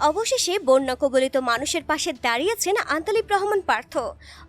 অবশেষে বন্যা কবলিত মানুষের পাশে দাঁড়িয়েছেন আন্তালিব রহমান পার্থ।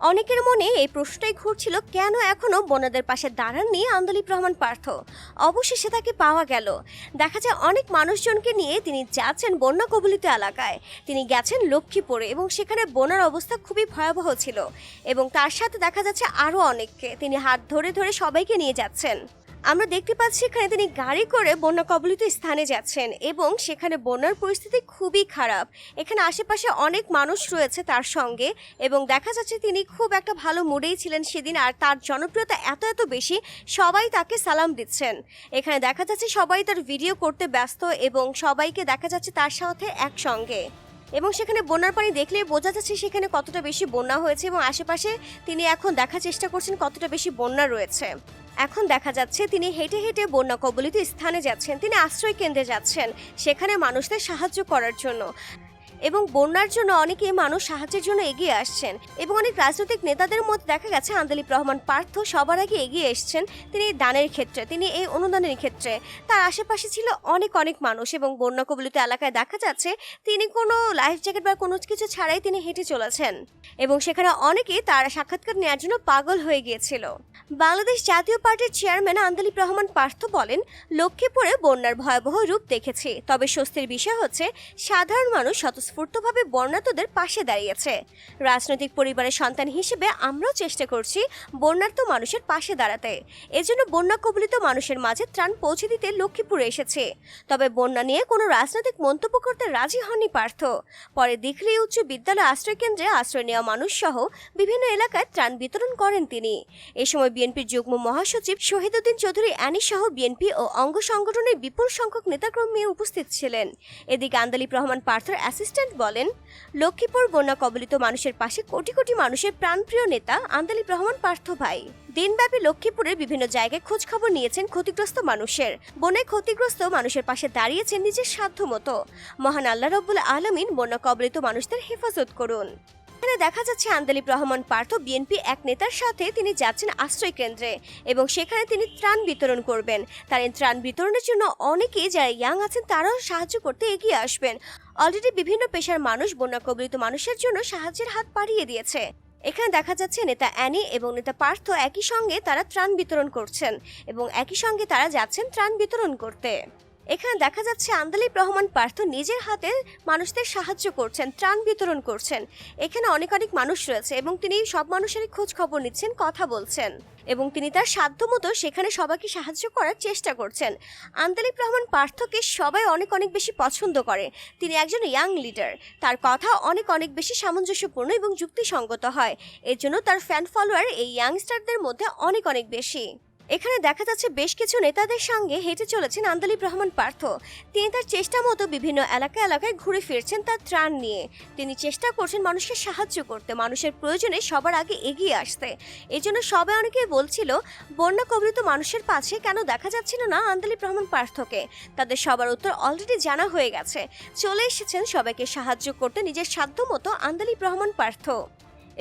অনেকের মনে এই প্রশ্নটাই ঘুরছিল, কেন এখনও বন্যাদের পাশে দাঁড়াননি আন্তালিব রহমান পার্থ? অবশেষে তাকে পাওয়া গেল। দেখা যায় অনেক মানুষজনকে নিয়ে তিনি যাচ্ছেন বন্যা কবলিত এলাকায়। তিনি গেছেন লক্ষ্মীপুরে এবং সেখানে বন্যার অবস্থা খুবই ভয়াবহ ছিল। এবং তার সাথে দেখা যাচ্ছে আরও অনেককে। তিনি হাত ধরে ধরে সবাইকে নিয়ে যাচ্ছেন। আমরা দেখতে পাচ্ছি এখানে তিনি গাড়ি করে বন্যা কবলিত স্থানে যাচ্ছেন এবং সেখানে বন্যার পরিস্থিতি খুবই খারাপ। এখানে আশেপাশে অনেক মানুষ রয়েছে তার সঙ্গে এবং দেখা যাচ্ছে তিনি খুব একটা ভালো মুডেই ছিলেন সেদিন আর তার জনপ্রিয়তা এত এত বেশি সবাই তাকে সালাম দিচ্ছেন। এখানে দেখা যাচ্ছে সবাই তার ভিডিও করতে ব্যস্ত এবং সবাইকে দেখা যাচ্ছে তার সাথে একসঙ্গে। এবং সেখানে বন্যার পানি দেখলেই বোঝা যাচ্ছে সেখানে কতটা বেশি বন্যা হয়েছে এবং আশেপাশে তিনি এখন দেখার চেষ্টা করছেন কতটা বেশি বন্যা রয়েছে। এখন দেখা যাচ্ছে তিনি হেঁটে হেঁটে বন্যা কবলিত স্থানে যাচ্ছেন, তিনি আশ্রয় কেন্দ্রে যাচ্ছেন, সেখানে মানুষদের সাহায্য করার জন্য। এবং বন্যার জন্য অনেকে মানুষ সাহায্যের জন্য এগিয়ে আসছেন এবং অনেক রাজনৈতিক নেতাদের মধ্যে দেখা গেছে, আন্দালিব রহমান পার্থ সবার আগে এগিয়ে এসছেন। তিনি দানের ক্ষেত্রে, তিনি এই অনুদানের ক্ষেত্রে। তার আশেপাশে ছিল অনেক অনেক মানুষ এবং বন্যা কবলিত এলাকায় দেখা যাচ্ছে তিনি কোনো লাইফ জ্যাকেট বা কোনো কিছু ছাড়াই তিনি হেঁটে চলেছেন এবং সেখানে অনেকে তার সাক্ষাৎকার নেওয়ার জন্য পাগল হয়ে গিয়েছিল। বাংলাদেশ জাতীয় পার্টির চেয়ারম্যান আন্দালিব রহমান পার্থ বলেন, লক্ষ্মীপুরে বন্যার ভয়াবহ রূপ দেখেছি। তবে স্বস্তির বিষয় হচ্ছে, সাধারণ মানুষ স্বতঃস্ফূর্তভাবে বন্যার্তদের পাশে দাঁড়িয়েছে। রাজনৈতিক পরিবারের সন্তান হিসেবে আমরাও চেষ্টা করছি বন্যার্ত মানুষের পাশে দাঁড়াতে। এজন্য বন্যা কবলিত মানুষের মাঝে ত্রাণ পৌঁছে দিতে লক্ষ্মীপুরে এসেছে। তবে বন্যা নিয়ে কোনো রাজনৈতিক মন্তব্য করতে রাজি হননি পার্থ। পরে দিখলি উচ্চ বিদ্যালয় আশ্রয় কেন্দ্রে আশ্রয় নেওয়া মানুষ সহ বিভিন্ন এলাকায় ত্রাণ বিতরণ করেন তিনি। এ সময় বিএনপির যুগ্ম মহাসচিব শহীদুদ্দিন চৌধুরী, অ্যানি সহ বিএনপি ও অঙ্গ সংগঠনের বিপুল সংখ্যক নেতাকর্মী উপস্থিত ছিলেন। এদিকে আন্দালিব রহমান পার্থর অ্যাসিস্ট্যান্ট বলেন, লক্ষ্মীপুর বন্যা কবলিত মানুষের পাশে কোটি কোটি মানুষের প্রাণপ্রিয় নেতা আন্দালিব রহমান পার্থ ভাই। দিনব্যাপী লক্ষ্মীপুরের বিভিন্ন জায়গায় খোঁজখবর নিয়েছেন ক্ষতিগ্রস্ত মানুষের। বনে ক্ষতিগ্রস্ত মানুষের পাশে দাঁড়িয়েছেন নিজের সাধ্য মতো মহান আল্লাহ রব্বুল আলমিন বন্যা কবলিত মানুষদের হেফাজত করুন। এখানে দেখা যাচ্ছে আন্দালিব রহমান পার্থ বিএনপি এক নেতার সাথে তিনি যাচ্ছেন আশ্রয় কেন্দ্রে এবং সেখানে তিনি ত্রাণ বিতরণ করবেন। তার এই ত্রাণ বিতরণের জন্য অনেকেই যারা ইয়াং আছেন তারাও সাহায্য করতে এগিয়ে আসবেন। অলরেডি বিভিন্ন পেশার মানুষ বন্যা কবলিত মানুষের জন্য সাহায্যের হাত বাড়িয়ে দিয়েছে। এখানে দেখা যাচ্ছে নেতা অ্যানি এবং নেতা পার্থ একই সঙ্গে তারা ত্রাণ বিতরণ করছেন এবং একই সঙ্গে তারা যাচ্ছেন ত্রাণ বিতরণ করতে। এখানে দেখা যাচ্ছে আন্দালিব রহমান পার্থ নিজের হাতে মানুষদের সাহায্য করছেন, ত্রাণ বিতরণ করছেন। এখানে অনেক অনেক মানুষ রয়েছে এবং তিনি সব মানুষেরই খোঁজ খবর নিচ্ছেন, কথা বলছেন। এবং তিনি তার সাধ্যমতো সেখানে সবাইকে সাহায্য করার চেষ্টা করছেন। আন্দালিব রহমান পার্থকে সবাই অনেক অনেক বেশি পছন্দ করে। তিনি একজন ইয়াং লিডার। তার কথা অনেক অনেক বেশি সামঞ্জস্যপূর্ণ এবং যুক্তিসঙ্গত হয়। এর জন্য তার ফ্যান ফলোয়ার এই ইয়াংস্টারদের মধ্যে অনেক অনেক বেশি। এখানে দেখা যাচ্ছে বেশ কিছু নেতাদের সঙ্গে হেঁটে চলেছেন আন্দালিব রহমান পার্থ। তিনি তার চেষ্টা মতো বিভিন্ন এলাকা এলাকায় ঘুরে ফিরছেন তার ত্রাণ নিয়ে। তিনি চেষ্টা করছেন মানুষকে সাহায্য করতে, মানুষের প্রয়োজনে সবার আগে এগিয়ে আসতে। এই জন্য সবাই অনেকে বলছিল, বন্যা কবলিত মানুষের পাশে কেন দেখা যাচ্ছিল না আন্দালিব রহমান পার্থকে? তাদের সবার উত্তর অলরেডি জানা হয়ে গেছে। চলে এসেছেন সবাইকে সাহায্য করতে নিজের সাধ্য মতো আন্দালিব রহমান পার্থ।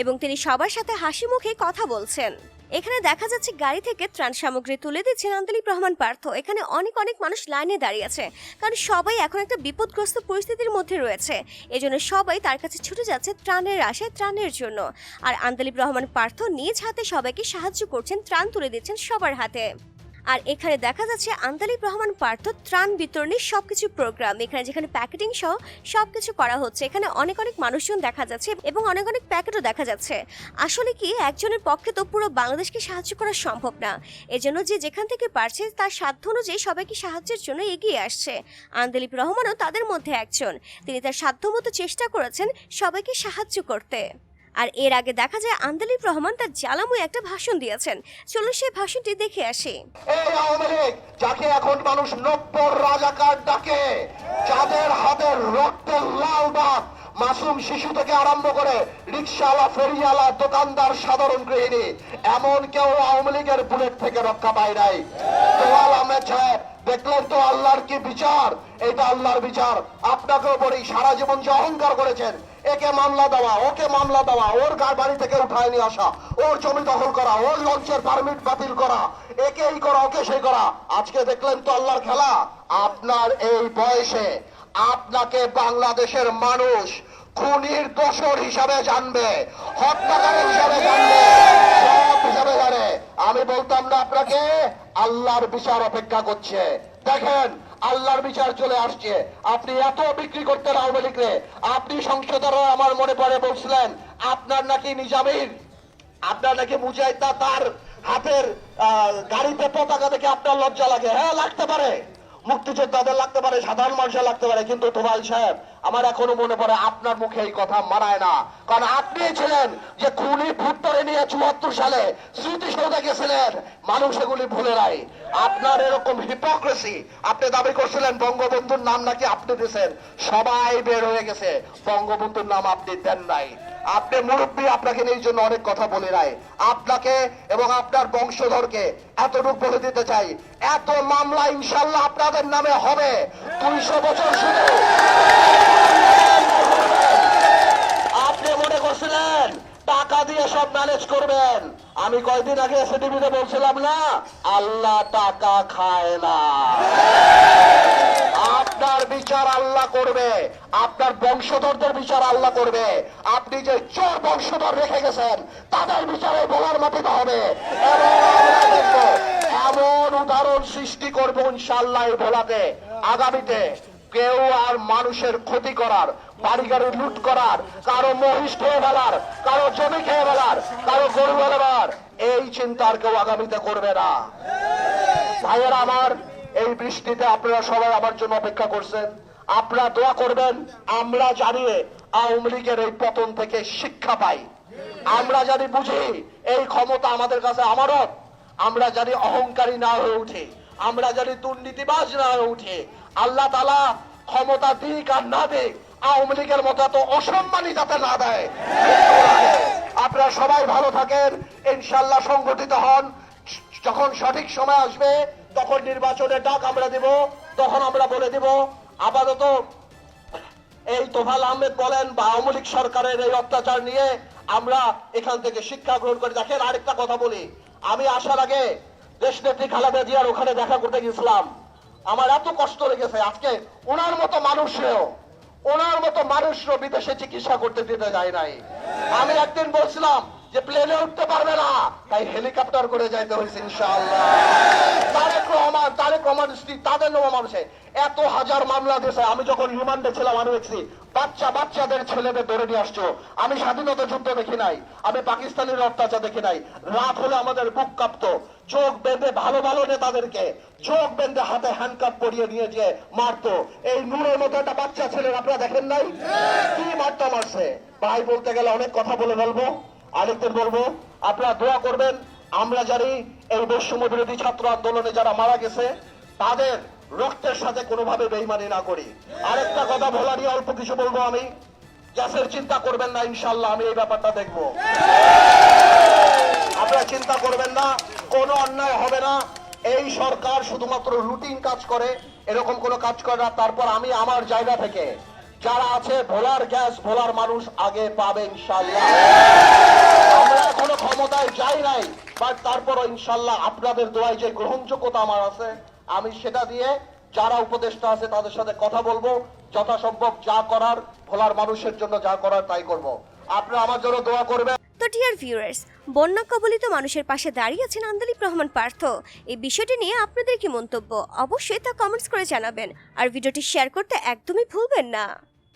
এবং তিনি সবার সাথে হাসি মুখে কথা বলছেন। এখানে দেখা যাচ্ছে গাড়ি থেকে ত্রাণ সামগ্রী তুলে দিচ্ছেন আন্তলিক রহমান পার্থ। এখানে অনেক অনেক মানুষ লাইনে দাঁড়িয়ে আছে। কারণ সবাই এখন একটা বিপদগ্রস্ত পরিস্থিতির মধ্যে রয়েছে। এই জন্য সবাই তার কাছে ছুটে যাচ্ছে ত্রাণের আশায়, ত্রাণের জন্য। আর আন্দালিব রহমান পার্থ নিজ হাতে সবাইকে সাহায্য করছেন, ত্রাণ তুলে দিচ্ছেন সবার হাতে। আর এখানে দেখা যাচ্ছে আন্তালিব রহমান পার্থ ত্রাণ বিতরণের সবকিছু প্রোগ্রাম এখানে যেখানে প্যাকেটিং সহ সবকিছু করা হচ্ছে, এখানে অনেক অনেক মানুষজন দেখা যাচ্ছে এবং অনেক অনেক প্যাকেটও দেখা যাচ্ছে। আসলে কি একজনের পক্ষে তো পুরো বাংলাদেশকে সাহায্য করা সম্ভব না। এজন্য যে যেখান থেকে পারছে তার সাধ্য অনুযায়ী সবাইকে সাহায্যের জন্য এগিয়ে আসছে। আন্দালিব রহমানও তাদের মধ্যে একজন। তিনি তার সাধ্যমতো চেষ্টা করেছেন সবাইকে সাহায্য করতে। আর এর আগে দেখা যায় আন্দালিব রহমান তার জ্বালাময় একটা ভাষণ দিয়েছেন। চলুন সেই ভাষণটি দেখে আসি। যাকে এখন মানুষ নব্বর রাজাকার ডাকে, যাদের হাতের রক্তের লাল দাগ মাসুম শিশু থেকে আরম্ভ করে রিক্সাওয়ালা, ফেরিওয়ালা, দোকানদার, সাধারণ গৃহিণী, এমন কেউ আওয়ামী লীগের বুলেট থেকে রক্ষা পায় নাই। দোয়াল আহমেদ সাহেব দেখলেন তো আল্লাহর কি বিচার? এটা আল্লাহর বিচার। আপনাকেও বলি, সারা জীবন যে অহংকার করেছেন একে মামলা দেওয়া, ওকে মামলা দেওয়া, ওর বাড়ি থেকে উঠায় নিয়ে আসা, ওর জমি দখল করা, ওর লঞ্চের পারমিট বাতিল করা একে এই করা, ওকে সেই করা। আজকে দেখলেন তো আল্লাহর খেলা। আপনার এই বয়সে আপনাকে বাংলাদেশের মানুষ খুনির দোষর হিসাবে জানবে, হত্যাকারী হিসাবে জানবে সব হিসাবে জানে। আমি বলতাম না আপনাকে, আল্লাহর বিচার অপেক্ষা করছে। দেখেন আল্লাহর বিচার চলে আসছে। আপনি এত বিক্রি করতেন আওয়ামী লীগরে। আপনি সংসদের আমার মনে পড়ে বলছিলেন, আপনার নাকি নিজামীর, আপনার নাকি মুজাহিদা তার হাতের গাড়িতে পতাকা দেখে আপনার লজ্জা লাগে। হ্যাঁ লাগতে পারে। মুক্তিযোদ্ধাদের লাগতে পারে, সাধারণ মানুষের লাগতে পারে, কিন্তু তোমাল সাহেব, আমার এখনও মনে পড়ে আপনার মুখে এই কথা মানায় না। কারণ আপনি ছিলেন যে খুনি ভুট্টরে নিয়ে চুয়াত্তর সালে স্মৃতিসৌধে গেছিলেন, মানুষ এগুলি ভুলে নাই। আপনার এরকম হিপোক্রেসি আপনি দাবি করছিলেন বঙ্গবন্ধুর নাম নাকি আপনি দিয়েছেন, সবাই বের হয়ে গেছে, বঙ্গবন্ধুর নাম আপনি দেন নাই। আপনি মুরব্বী, আপনাকে নিয়ে জন্য অনেক কথা বলে নাই আপনাকে এবং আপনার বংশধরকে এতটুকু বলে দিতে চাই। এত মামলা ইনশাল্লাহ আপনাদের নামে হবে। দুইশো বছর শুধু। আপনি মনে করছিলেন, টাকা দিয়ে সব ম্যানেজ করবেন। আমি কয়দিন আগে এসএটিভিতে বলছিলাম না, আল্লাহ টাকা খায় না। করবে। আপনার বংশধরদের বিচার আল্লাহ করবে। আপনি যে চোর বংশধর রেখে গেছেন, তাদের বিচারে বলার মাটিতে হবে। এমন উদাহরণ সৃষ্টি করব ইনশাল্লাহ ভোলাতে। আগামীতে কেউ আর মানুষের ক্ষতি করার বাড়ি গাড়ি লুট করার, কারও মহিষ খেয়ে ফেলার, কারও জমি খেয়ে ফেলার, কারও গরু ফেলার এই চিন্তা আর কেউ আগামীতে করবে না। ভাইয়েরা আমার, এই বৃষ্টিতে আপনারা সবাই আমার জন্য অপেক্ষা করছেন। আপনারা দোয়া করবেন, আমরা জানিয়ে আওয়ামী লীগের এই পতন থেকে শিক্ষা পাই। আমরা জানি বুঝি এই ক্ষমতা আমাদের কাছে আমারত আমরা জানি অহংকারী না হয়ে উঠে। আমরা জানি দুর্নীতিবাজ না হয়ে উঠে। আল্লাহ তালা ক্ষমতা দিক আর না দিক, আওয়ামী লীগের মতো এত অসম্মানী যাতে না দেয়। আপনারা সবাই ভালো থাকেন ইনশাল্লাহ সংগঠিত হন। যখন সঠিক সময় আসবে, তখন নির্বাচনের ডাক আমরা দেব, তখন আমরা বলে দিব আপাতত এই তোফাল আহমেদ বলেন বা আওয়ামী লীগ সরকারের এই অত্যাচার নিয়ে আমরা এখান থেকে শিক্ষা গ্রহণ করে। দেখেন আরেকটা কথা বলি। আমি আসার আগে দেশ নেত্রী খালেদা জিয়ার ওখানে দেখা করতে গেছিলাম আমার এত কষ্ট লেগেছে আজকে। ওনার মতো মানুষেও, ওনার মতো মানুষও বিদেশে চিকিৎসা করতে দিতে যায় নাই। আমি একদিন বলছিলাম যে প্লেনে উঠতে পারবে না। তাই হেলিকপ্টার করে যাইতে হয়েছে ইনশাআল্লাহ। তারেক রহমান তারেক রহমান স্ত্রী তাদের নব মানুষে। এত হাজার মামলা দিয়েছে। আমি যখন রিমান্ডে ছিলাম আমি দেখছি বাচ্চা বাচ্চাদের ছেলেদের ধরে নিয়ে আসছো। আমি স্বাধীনতা যুদ্ধ দেখি নাই। আমি পাকিস্তানের অত্যাচার দেখি নাই। রাত হলে আমাদের বুক কাঁপতো। চোখ বেঁধে ভালো ভালো নেতাদেরকে চোখ বেঁধে হাতে হ্যান্ডকাপ পরিয়ে নিয়ে যে মারতো। এই নূরের মতো একটা বাচ্চা ছেলের আপনারা দেখেন নাই? কি মারটা মারছে? ভাই বলতে গেলে অনেক কথা বলে বলব আরেকদিন বলব, আপনারা দোয়া করবেন, আমরা জানি এই বৈষম্য বিরোধী ছাত্র আন্দোলনে যারা মারা গেছে, তাদের রক্তের সাথে কোনোভাবে বেইমানি না করি। আরেকটা কথা ভোলা নিয়ে অল্প কিছু বলব আমি। গ্যাসের চিন্তা করবেন না ইনশাল্লাহ আমি এই ব্যাপারটা দেখব। আপনারা চিন্তা করবেন না, কোনো অন্যায় হবে না। এই সরকার শুধুমাত্র রুটিন কাজ করে, এরকম কোনো কাজ করে না। তারপর আমি আমার জায়গা থেকে যারা আছে, ভোলার গ্যাস, ভোলার মানুষ আগে পাবে ইনশাল্লাহ আমরা এখনও ক্ষমতায় যাই নাই বাট তারপরও ইনশাল্লাহ আপনাদের দোয়ায় যে গ্রহণযোগ্যতা আমার আছে, আমি সেটা দিয়ে যারা উপদেষ্টা আছে তাদের সাথে কথা বলব। যথাসম্ভব যা করার, ভোলার মানুষের জন্য যা করার তাই করব। আপনারা আমার জন্য দোয়া করবেন। তো ডিয়ার ভিউয়ার্স বন্যা কবলিত মানুষের পাশে দাঁড়িয়ে আছেন আন্দোলিক রহমান পার্থ। এই বিষয়টি নিয়ে আপনাদের কি মন্তব্য? অবশ্যই তা কমেন্টস করে জানাবেন। আর ভিডিওটি শেয়ার করতে একদমই ভুলবেন না।